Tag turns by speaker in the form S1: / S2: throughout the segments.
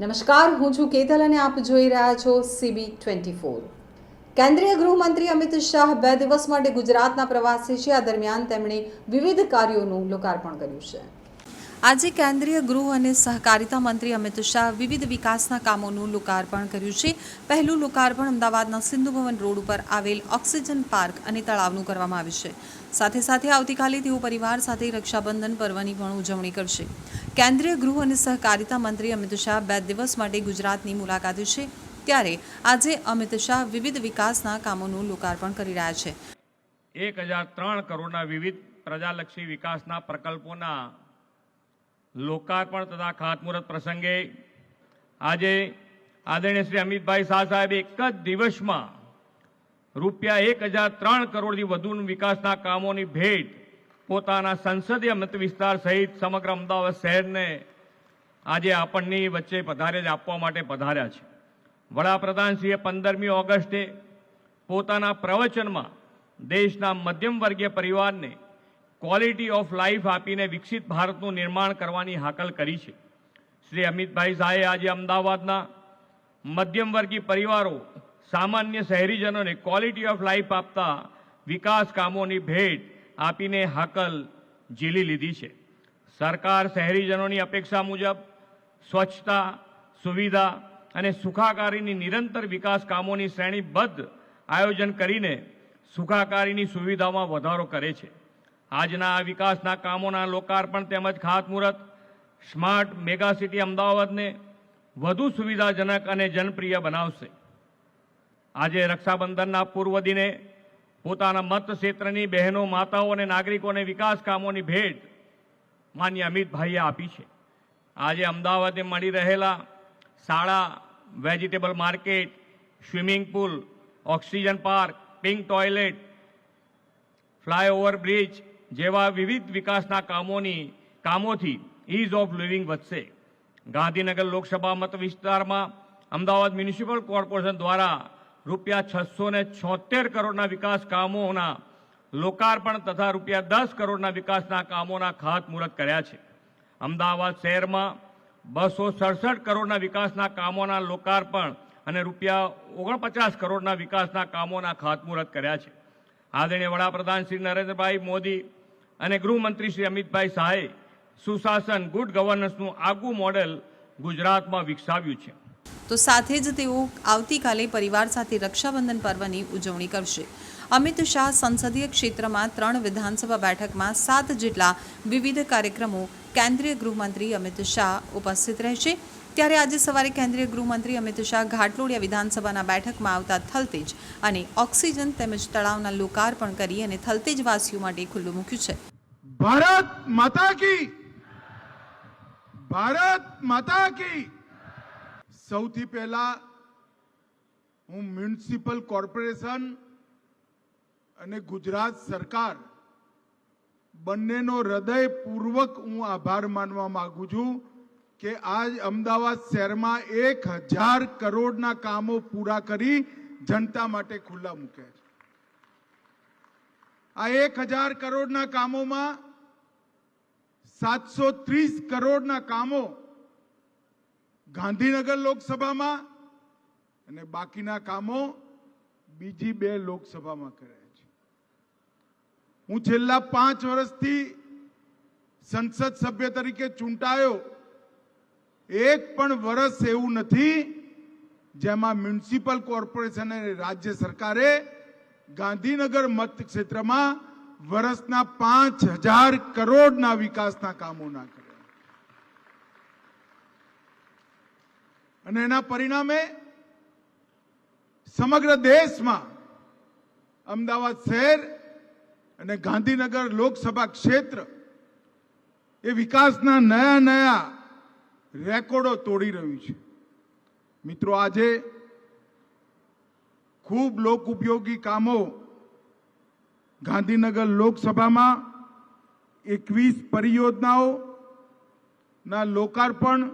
S1: નમસ્કાર, હું છું કેતલ અને આપ જોઈ રહ્યા છો સીબી ટ્વેન્ટી ફોર કેન્દ્રીય ગૃહમંત્રી અમિત શાહ બે દિવસ માટે ગુજરાતના પ્રવાસે છે. આ દરમિયાન તેમણે વિવિધ કાર્યોનું લોકાર્પણ કર્યું છે. આજે કેન્દ્રીય ગૃહ અને સહકારિતા મંત્રી અમિત શાહ વિવિધ વિકાસના કામોનું લોકાર્પણ કર્યું છે. પહેલું લોકાર્પણ અમદાવાદના સિંધુ ભવન રોડ ઉપર આવેલ ઓક્સિજન પાર્ક અને તળાવનું કરવામાં આવ્યું છે. સાથે સાથે આવતીકાલે તેઓ પરિવાર સાથે રક્ષાબંધન પર્વની પણ ઉજવણી કરશે. કેન્દ્રીય ગૃહ અને સહકારિતા મંત્રી અમિત શાહ બે દિવસ માટે ગુજરાતની મુલાકાતે છે. ત્યારે આજે અમિત શાહ વિવિધ વિકાસના કામોનું લોકાર્પણ કરી રહ્યા છે.
S2: એક હજાર ત્રણ કરોડના વિવિધ પ્રજાલક્ષી વિકાસના પ્રકલ્પોના લોકાર્પણ તથા ખાતમુહૂર્ત પ્રસંગે આજે આદરણીય શ્રી અમિતભાઈ શાહ સાહેબે એક જ દિવસમાં રૂપિયા એક હજાર ત્રણ કરોડથી વધુ વિકાસના કામોની ભેટ પોતાના સંસદીય મત વિસ્તાર સહિત સમગ્ર અમદાવાદ શહેરને આજે આપણની વચ્ચે પધારે આપવા માટે પધાર્યા છે. વડાપ્રધાનશ્રીએ પંદરમી ઓગસ્ટે પોતાના પ્રવચનમાં દેશના મધ્યમ વર્ગીય પરિવારને ક્વોલિટી ઓફ લાઈફ આપીને વિકસિત ભારતનું નિર્માણ કરવાની હાકલ કરી છે. શ્રી અમિતભાઈ શાહે આજે અમદાવાદના મધ્યમવર્ગી પરિવારો, સામાન્ય શહેરીજનોને ક્વોલિટી ઓફ લાઈફ આપતા વિકાસ કામોની ભેટ આપીને હાકલ ઝીલી લીધી છે. સરકાર શહેરીજનોની અપેક્ષા મુજબ સ્વચ્છતા, સુવિધા અને સુખાકારીની નિરંતર વિકાસ કામોની શ્રેણીબદ્ધ આયોજન કરીને સુખાકારીની સુવિધામાં વધારો કરે છે. આજના આ વિકાસના કામોના લોકાર્પણ તેમજ ખાતમુહૂર્ત, સ્માર્ટ મેગા સિટી અમદાવાદને વધુ સુવિધાજનક અને જનપ્રિય બનાવશે. આજે રક્ષાબંધનના પૂર્વ દિને પોતાના મત ક્ષેત્રની બહેનો, માતાઓ અને નાગરિકોને વિકાસ કામોની ભેટ માન્ય અમિતભાઈએ આપી છે. આજે અમદાવાદને મળી રહેલા શાળા, vegetable market, swimming pool, oxygen park, pink toilet, flyover bridge જેવા વિવિધ વિકાસના કામોની, કામોથી ઇઝ ઓફ લિવિંગ વધશે. ગાંધીનગર લોકસભા મત વિસ્તારમાં અમદાવાદ મ્યુનિસિપલ કોર્પોરેશન દ્વારા રૂપિયા છસો ને છોતેર કરોડના વિકાસ કામોના લોકાર્પણ તથા રૂપિયા દસ કરોડના વિકાસના કામોના ખાતમુહૂર્ત કર્યા છે. અમદાવાદ શહેરમાં બસો સડસઠ કરોડના વિકાસના કામોના લોકાર્પણ અને રૂપિયા ઓગણપચાસ કરોડના વિકાસના કામોના ખાતમુહૂર્ત કર્યા છે. આદરણીય વડાપ્રધાન શ્રી નરેન્દ્રભાઈ મોદી અને ગૃહમંત્રી શ્રી અમિતભાઈ શાહે સુશાસન ગુડ ગવર્નન્સનું આગવું મોડેલ ગુજરાતમાં વિકસાવ્યું છે.
S1: તો સાથે જ તેઓ આવતીકાલે પરિવાર સાથે રક્ષાબંધન પર્વની ઉજવણી કરશે. અમિત શાહ સંસદીય ક્ષેત્રમાં ત્રણ વિધાનસભા બેઠકમાં સાત જેટલા વિવિધ કાર્યક્રમો કેન્દ્રીય ગૃહમંત્રી અમિત શાહ ઉપસ્થિત રહેશે. ત્યારે આજે સવારે કેન્દ્રીય ગૃહમંત્રી અમિત શાહ ઘાટલોડિયા વિધાનસભાના બેઠકમાં આવતા થલતેજ અને ઓક્સિજન તેમજ તળાવના લોકાર્પણ કરી અને થલતેજવાસીઓ માટે ખુલ્લું મૂક્યું છે.
S3: ભારત માતા કી! ભારત માતા કી! સૌથી પહેલા હું મ્યુનિસિપલ કોર્પોરેશન અને ગુજરાત સરકાર બંનેનો હૃદયપૂર્વક હું આભાર માનવા માગું છું. કે આજ અમદાવાદ શહેરમાં એક હજાર કરોડના કામો પૂરા કરી જનતા માટે ખુલ્લા મૂક્યા છે. આ એક હજાર કરોડના કામોમાં સાતસો ત્રીસ કરોડના કામો ગાંધીનગર લોકસભામાં અને બાકીના કામો બીજી બે લોકસભામાં કર્યા છે. હું છેલ્લા પાંચ વર્ષથી સંસદ સભ્ય તરીકે ચૂંટાયો એક પણ વર્ષ એવું નથી જેમાં મ્યુનિસિપલ કોર્પોરેશન અને રાજ્ય સરકારે ગાંધીનગર મત ક્ષેત્રમાં વર્ષના પાંચ હજાર કરોડના વિકાસના કામો ના કર્યા. અને એના પરિણામે સમગ્ર દેશમાં અમદાવાદ શહેર અને ગાંધીનગર લોકસભા ક્ષેત્ર એ વિકાસના નયા નયા રેકોર્ડો તોડી રહ્યું છે. મિત્રો, આજે ખૂબ લોક ઉપયોગી કામો ગાંધીનગર લોકસભામાં એકવીસ પરિયોજનાઓના લોકાર્પણ,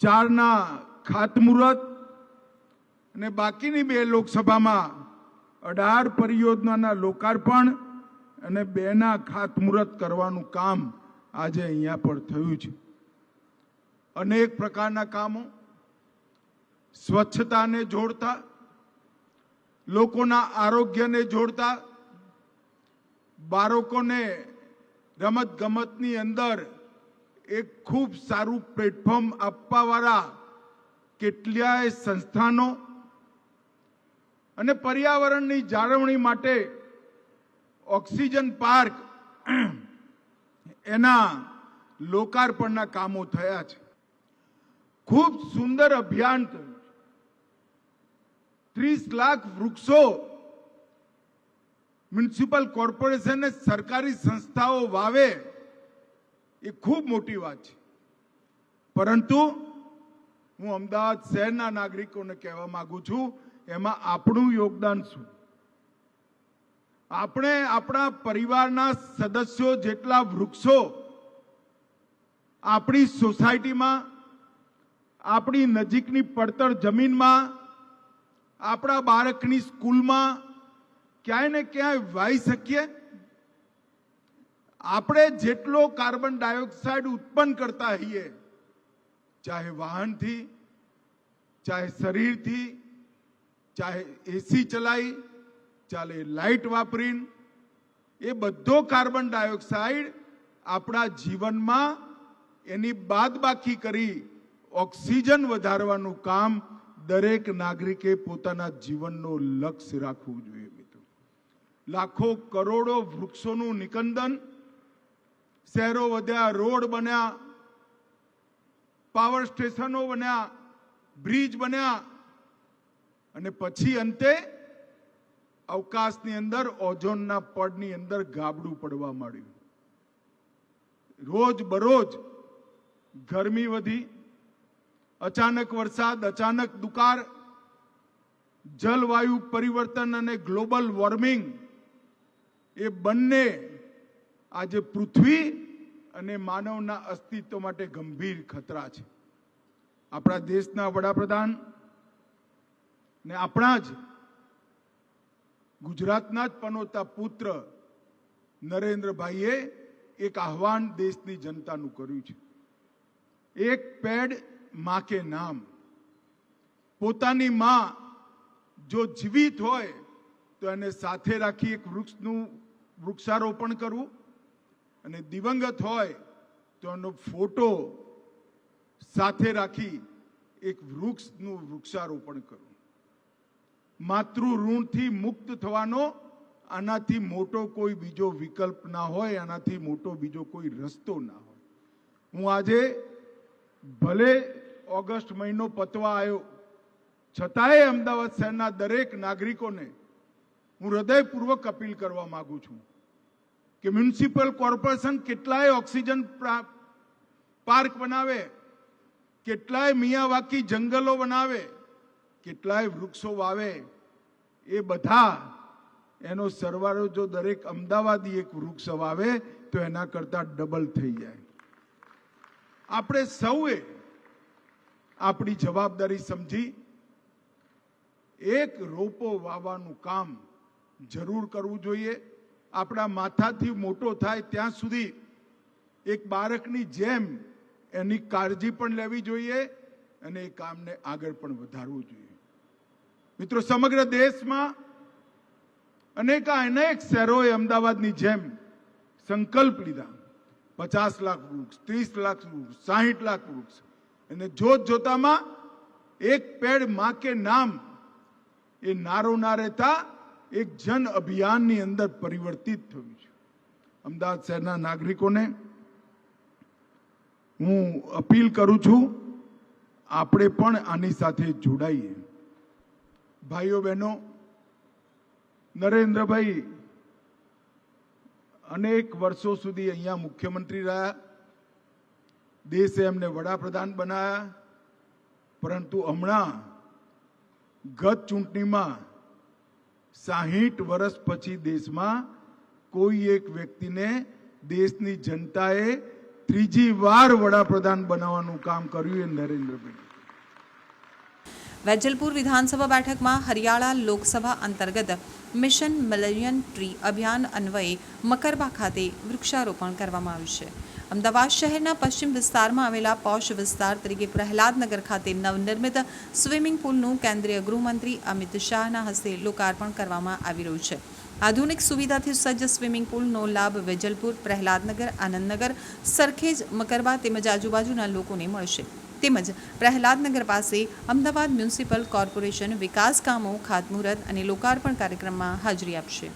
S3: ચારના ખાતમુહૂર્ત અને બાકીની બે લોકસભામાં અઢાર પરિયોજનાના લોકાર્પણ અને બેના ખાતમુહૂર્ત કરવાનું કામ આજે અહીંયા પર થયું છે. અનેક પ્રકારના કામો, સ્વચ્છતાને જોડતા, લોકોના આરોગ્યને જોડતા, બાળકોને રમત ગમતની અંદર એક ખૂબ સારું પ્લેટફોર્મ આપવાવાળા કેટલાય સંસ્થાનો અને પર્યાવરણની જાળવણી માટે ઓક્સિજન પાર્ક એના લોકાર્પણના કામો થયા છે. ખૂબ સુંદર અભિયાન થયું ત્રીસ લાખ વૃક્ષો મ્યુનિસિપલ કોર્પોરેશન સરકારી સંસ્થાઓ વાવે એ ખૂબ મોટી વાત છે. પરંતુ હું અમદાવાદ શહેરના નાગરિકોને કહેવા માંગુ છું, એમાં આપણું યોગદાન શું? આપણે આપણા પરિવારના સદસ્યો જેટલા વૃક્ષો આપણી સોસાયટીમાં આપણી નજીકની પડતર જમીનમાં, આપણા બાળકની સ્કૂલમાં ક્યાંય ને ક્યાંય વાઈ શકીએ? આપણે જેટલો કાર્બન ડાયોક્સાઇડ ઉત્પન્ન કરતા હોઈએ, ચાહે વાહનથી, ચાહે શરીરથી, ચાહે એસી ચલાવી ચાલે લાઇટ વાપરીને, એ બધો કાર્બન ડાયોક્સાઇડ આપણા જીવનમાં એની બાદબાકી કરી ઓક્સિજન વધારવાનું કામ દરેક નાગરિકે પોતાના જીવનનો લક્ષ્ય રાખવું જોઈએ મિત્રો. લાખો કરોડો વૃક્ષોનું નિકંદન, શહેરો વધ્યા, રોડ બન્યા, પાવર સ્ટેશનો બન્યા, બ્રિજ બન્યા અને પછી અંતે અવકાશની અંદર, ઓઝોનના પડની અંદર ગાબડું પડવા માંડ્યું. રોજ બરોજ ગરમી વધી અચાનક વરસાદ, અચાનક દુકાળ, જલવાયુ પરિવર્તન અને ગ્લોબલ વોર્મિંગ, એ બંને આજે પૃથ્વી અને માનવના અસ્તિત્વ માટે ગંભીર ખતરા છે. આપણા દેશના વડાપ્રધાન ને આપણા જ ગુજરાતના જ પનોતા પુત્ર નરેન્દ્રભાઈએ એક આહવાન દેશની જનતાનું કર્યું છે. એક પેડ માં કે નામ. પોતાની માં જો જીવિત હોય, તો એને સાથે રાખી એક વૃક્ષનું વૃક્ષારોપણ કરવું. અને દિવંગત હોય, તો એનો ફોટો સાથે રાખી એક વૃક્ષનું વૃક્ષારોપણ કરવું. માતૃ ઋણથી મુક્ત થવાનો, આનાથી મોટો કોઈ બીજો વિકલ્પ ના હોય, આનાથી મોટો બીજો કોઈ રસ્તો ના હોય. હું આજે ભલે ઓગસ્ટ મહિનો પતવા આવ્યો. છતાંય અમદાવાદ શહેરના દરેક નાગરિકોને હું હૃદયપૂર્વક અપીલ કરવા માંગુ છું કે મ્યુનિસિપલ કોર્પોરેશન કેટલાય ઓક્સિજન પાર્ક બનાવે, કેટલાય મિયાવાકી જંગલો બનાવે, કેટલાય વૃક્ષો વાવે. એ બધા એનો સરવાળો જો દરેક અમદાવાદી એક વૃક્ષ વાવે તો એના કરતાં ડબલ થઈ જાય. આપણે સૌએ આપણી જવાબદારી સમજી એક રોપો વાવવાનું કામ જરૂર કરવું જોઈએ. આપણા માથાથી મોટો થાય ત્યાં સુધી એક બાળકની જેમ એની કાળજી પણ લેવી જોઈએ અને એ કામને આગળ પણ વધારવું જોઈએ. મિત્રો, સમગ્ર દેશમાં અનેક અનેક શહેરોએ અમદાવાદની જેમ સંકલ્પ લીધા. પચાસ લાખ વૃક્ષ, ત્રીસ લાખ વૃક્ષ, સાહીઠ લાખ વૃક્ષ. અને જોત જોતામાં એક પેડમાં કે નામ એ નારો ના રહેતા એક જન અભિયાનની અંદર પરિવર્તિત થયું છે. અમદાવાદ શહેરના નાગરિકોને હું અપીલ કરું છું, આપણે પણ આની સાથે જોડાઈએ. ભાઈઓ બહેનો, નરેન્દ્રભાઈ, અનેક વર્ષો સુધી અહીંયા મુખ્યમંત્રી રહ્યા. દેશે એમને વડાપ્રધાન બનાવ્યા પરંતુ હમણાં ગત ચૂંટણીમાં સાહીઠ વર્ષ પછી દેશમાં કોઈ એક વ્યક્તિને દેશની જનતાએ ત્રીજી વાર વડાપ્રધાન બનાવવાનું કામ કર્યું એ નરેન્દ્રભાઈ.
S1: વેજલપુર વિધાનસભા બેઠકમાં હરિયાળા લોકસભા અંતર્ગત મિશન મિલિયન ટ્રી અભિયાન અન્વયે મકરબા ખાતે વૃક્ષારોપણ કરવામાં આવ્યું છે. અમદાવાદ શહેરના પશ્ચિમ વિસ્તારમાં આવેલા પોશ વિસ્તાર તરીકે પ્રહલાદનગર ખાતે નવનિર્મિત સ્વિમિંગ પુલનું કેન્દ્રીય ગૃહમંત્રી અમિત શાહના હસ્તે લોકાર્પણ કરવામાં આવી રહ્યું છે. આધુનિક સુવિધાથી સજ્જ સ્વિમિંગ પુલનો લાભ વેજલપુર, પ્રહલાદનગર, આનંદનગર સરખેજ મકરબા તેમજ આજુબાજુના લોકોને મળશે. તેમજ પ્રહલાદનગર પાસે અમદાવાદ મ્યુનિસિપલ કોર્પોરેશન વિકાસ કામો ખાતમુહૂર્ત અને લોકાર્પણ કાર્યક્રમમાં હાજરી આપશે.